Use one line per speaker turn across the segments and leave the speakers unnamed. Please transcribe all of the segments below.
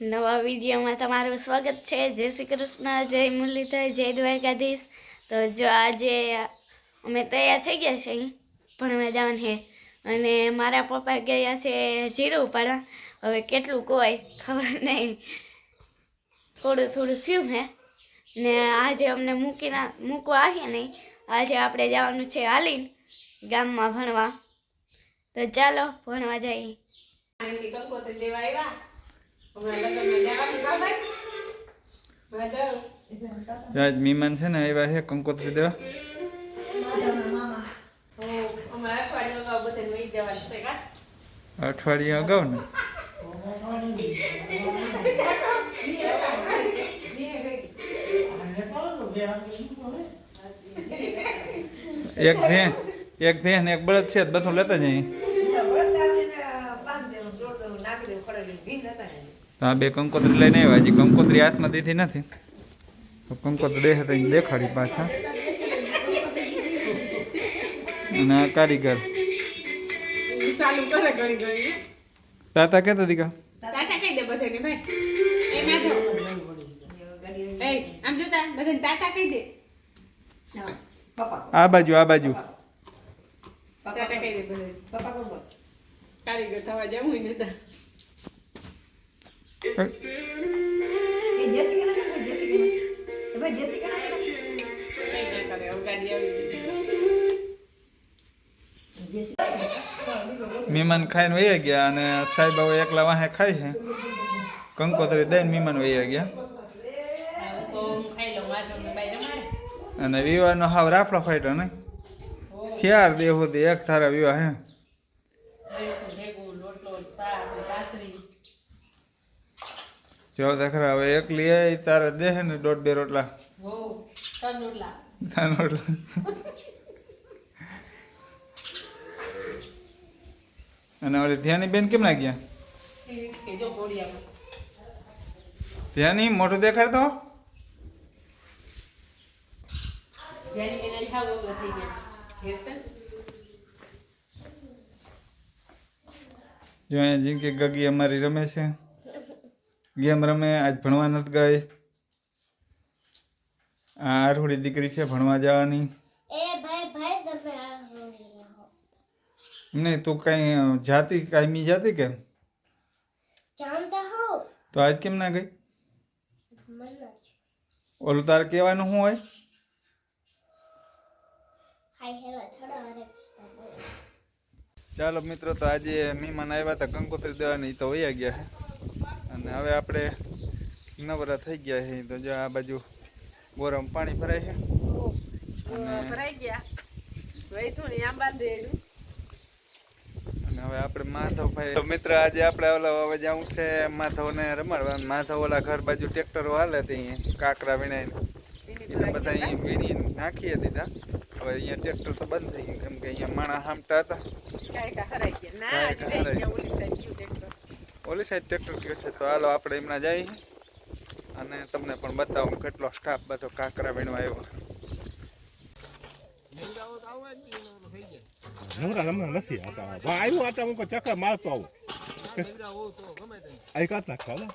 નવા વિડીયોમાં તમારું સ્વાગત છે. જય શ્રી કૃષ્ણ, જય મુરલીધર, જય દ્વારકાધીશ. તો જો આજે અમે તૈયાર થઈ ગયા છે ભણવા જવાનું છે અને મારા પપ્પા ગયા છે જીરું ઉપાડવા. હવે કેટલું કોઈ ખબર નહીં. થોડું થોડું થયું હે. ને આજે અમને મૂકીને મૂકવા આવીએ નહીં. આજે આપણે જવાનું છે હાલીને ગામમાં ભણવા. તો ચાલો ભણવા જઈએ.
દેવા આવ્યા.
આજ મહેમાન છે ને આવ્યા છે કંકોત્રી દેવા.
અઠવાડિયું અગાઉ
ને. એક ભેન એક ભે એક બળદ છે, બધું લેતા જઈએ તો આ બે કંકોત્રી લઈને આવ્યા. હજી કંકોત્રી હાથમાં દીધી નથી. તો કંકોત્રી દેખે તો દેખાડી પાછા. અને આ કારીગર. તાતા કેતા દીકા?
ટાટા કહી દે બધાને ભાઈ. એ માધવ. એ આમ જોતા બધાને ટાટા કહી દે.
આ બાજુ આ બાજુ.
ટાટા કહી દે બધાને. કારીગર થવા જવું નતા કઈ ના કરે હવે ગાડી આવી ગઈ
મહેમાન ખાઈને વહી ગયા અને સાહેબ હવે એકલા વાહે ખાય છે કંકોત્રી દઈને મહેમાન વહી ગયા
હું ખાઈ
અને વિવાહનો હાવ રાફડો ફાટ્યો ને ચાર દેવ સુધી એક સારા વિવાહ હે જો તો ખરા હવે એક એ તારે દે ને દોઢ બે રોટલા.
ત્રણ રોટલા.
ત્રણ રોટલા. અને ઓલી ધ્યાની બેન કેમ ના ગયા? ધ્યાની મોટું દેખાડતો
ગયા. હેરશે
જો અહીંયા જિંદગી ગગી અમારી રમે છે. ગેમ રમે આજ ભણવા નથી ગઈ. આ આરહુડી દીકરી છે ભણવા જવાની.
એ ભાઈ ભાઈ તમે આ રોડી રહો
નહીં તું કઈ જાતિ કાયમી જાતિ કેમ?
જાણતા હો.
તો આજ કેમ ના ગઈ?
મને
ઓલું તારે કહેવાનું શું હોય?
હાય હેલો થોડા વારે
ચાલો મિત્રો તો આજે મહેમાન આવ્યા હતા કંકોત્રી દેવાની તો વયા ગયા અને હવે આપણે નવરા થઈ ગયા છે. તો જો આ બાજુ ગોરમ પાણી ભરાય છે.
ભરાઈ ગયા. ને
અને હવે આપણે માધવભાઈ તો મિત્ર આજે આપણે ઓલા હવે જવું છે માધવને રમાડવા. માધવ ઓલા ઘર બાજુ ટ્રેક્ટરો હાલે તે કાકરા વીણાઈને. બધા અહીંયા વીણી નાખીએ દીધા. હવે અહીંયા ટ્રેક્ટર તો બંધ થઈ ગયું કેમ કે અહીંયા માણા હામટા હતા.
હરાઈ ગયા. ઓલી સાઈડ ટ્રેક્ટર
ગયો છે તો હાલો આપણે એમના જઈએ અને તમને પણ બતાવું કેટલો સ્ટાફ બધો કાકરા વીણવા આવ્યો
નમરા નમરા નથી આવતા. આવ્યો આટા હું ચક્કર મારતો આવું. આ કાત નાખતા ને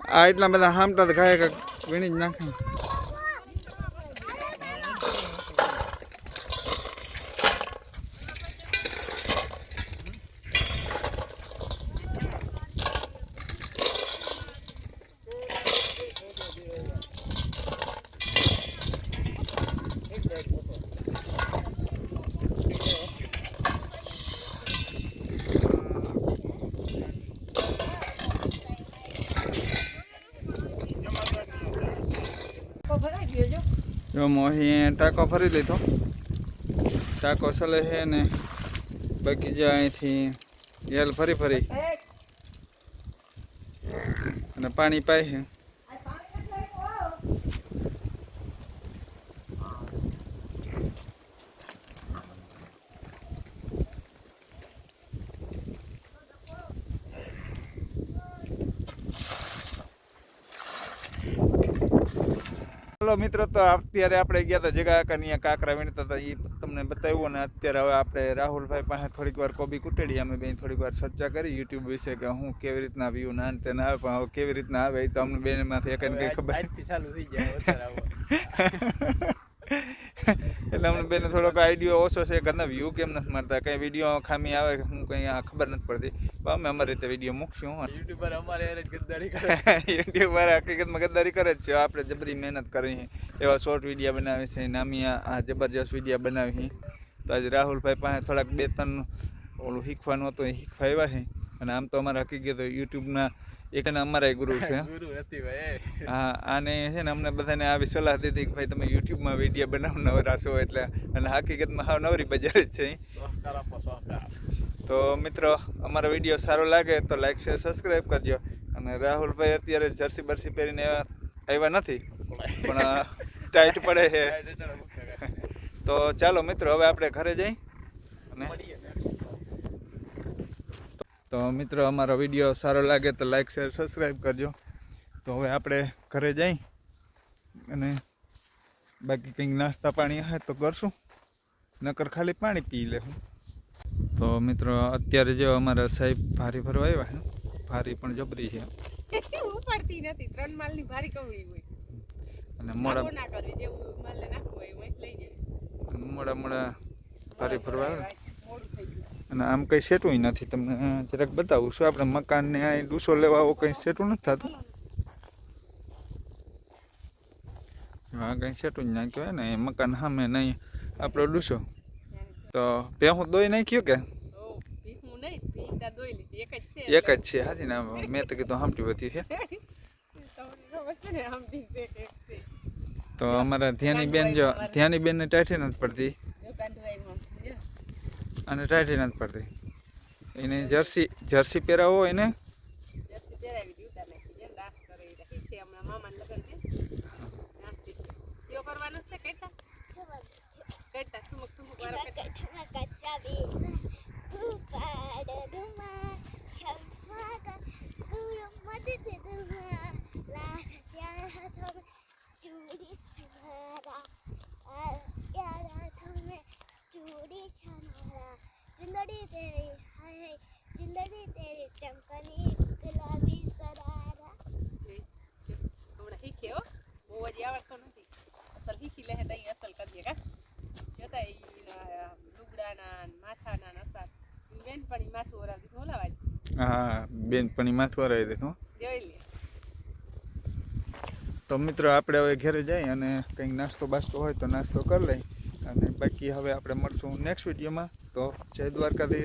આ એટલા બધા હામટા તો ખાય કે વીણી જ નાખે જો અહીં ટાંકો ફરી લીધો. ટાંકો સલે છે ને બાકી જે અહીંથી હેલ ફરી ફરી અને પાણી પાય છે. ચાલો મિત્રો તો અત્યારે આપણે ગયા હતા જગા કાકા કાકરા વીણતા હતા એ તમને બતાવ્યું અને અત્યારે હવે આપણે રાહુલભાઈ પાસે થોડીક વાર કોબી કુટેડી અમે બેન થોડીક વાર ચર્ચા કરી યુટ્યુબ વિશે કે હું કેવી રીતના વ્યૂ ના તેને આવે પણ હવે કેવી રીતના આવે એ તો અમને બેનમાંથી એક કંઈ ખબર એટલે અમને બેને થોડોક આઈડિયો ઓછો છે ઘરના વ્યૂ કેમ નથી મારતા? કંઈ વીડિયો ખામી આવે હું કંઈ આ ખબર નથી પડતી. અમે અમારી રીતે વીડિયો મૂકશું
યુટ્યુબર અમારે ગદ્દારી કરે
યુટ્યુબર હકીકતમાં ગદ્દારી કરે જ છે. આપણે જબરી મહેનત કરી એવા શોર્ટ વિડીયા બનાવી છે નામી આ જબરજસ્ત વિડીયા બનાવી તો આજે રાહુલભાઈ પાસે થોડાક બે ત્રણ ઓલું શીખવાનું હતું એ શીખવા આવ્યા છે. અને આમ તો અમારા હકીકત યુટ્યુબના એક અમારા ગુરુ છે.
ભાઈ
હા આને છે ને અમને બધાને આવી સલાહ દીધી કે ભાઈ તમે યુટ્યુબમાં વીડિયો બનાવ નવરા છો એટલે. અને હકીકતમાં હાવ નવરી બજાર જ છે. તો મિત્રો અમારો વીડિયો સારો લાગે તો લાઈક શેર સબસ્ક્રાઈબ કરજો. અને રાહુલભાઈ અત્યારે જર્સી બરસી પહેરીને આવ્યા નથી. પણ ટાઈટ પડે છે. તો ચાલો મિત્રો હવે આપણે ઘરે જઈ અને તો મિત્રો અમારો વીડિયો સારો લાગે તો લાઇક શેર સબસ્ક્રાઈબ કરજો. તો હવે આપણે ઘરે જઈ અને બાકી કંઈક નાસ્તા પાણી હશે તો કરશું. નકર ખાલી પાણી પી લેવું તો મિત્રો અત્યારે જો અમારા સાહેબ ભારી ભરવા આવ્યા છે. ભારી પણ જબરી છે.
ઉપાડતી નથી. ત્રણ માલની ભારી કવડી હોય.
અને મોડા
ના કરવી જેવું માલને નાખવું હોય લઈ જાય.
મોડા મોડા ભારી ભરવા આવ્યા.
મોડું થઈ ગયું.
અને આમ કંઈ સેટું નથી. તમને જરાક બતાવું છું. આપણે મકાનને આ ડૂસો લેવા આવો, કંઈ સેટું નથી થતું. હા કંઈ સેટું જ ના કહેવાય ને, એ મકાન સામે નહીં આપણો ડૂસો. તો તે હું દોઈ નાખ્યું કે?
એક જ છે,
હાજી ના મેં તો કીધું હામટી બધી છે
બી
તો અમારા ધ્યાની બેન જો ધ્યાની બેનને ટાઈઠી નથી પડતી. અને ટાઈઠી નથી પડતી એને જર્સી જર્સી પહેરાવો એને
જર્સી પહેરાવી દીધી ઉતાર નાખી જેમ ડાન્સ કરે એ રાખી છે હમણાં મામાને લગન છે ડાન્સ શીખી કેવો કરવાનો છે કઈતા કઈતા ઠુમક ઠુમક વાળો કઈતા
તેરી હાય જિંદગી તેરી ચમકની
ગુલાબી સરારા હમણાં શીખે હો બહુ જ આવડતો નથી. અસલ શીખી લે તો અસલ કરીએ કા જતા એના લુગડાના માથાના નસા બેનપણી માથું ઓરાવી દીધું ઓલાવા
હા બેનપણી માથું ઓરાવી દીધું
જોઈ લે.
તો મિત્રો આપણે હવે ઘરે જઈએ અને કંઈક નાસ્તો બાસ્તો હોય તો નાસ્તો કરી લઈએ અને બાકી હવે આપણે મળશું નેક્સ્ટ વિડીયોમાં તો જય દ્વારકાધીશ.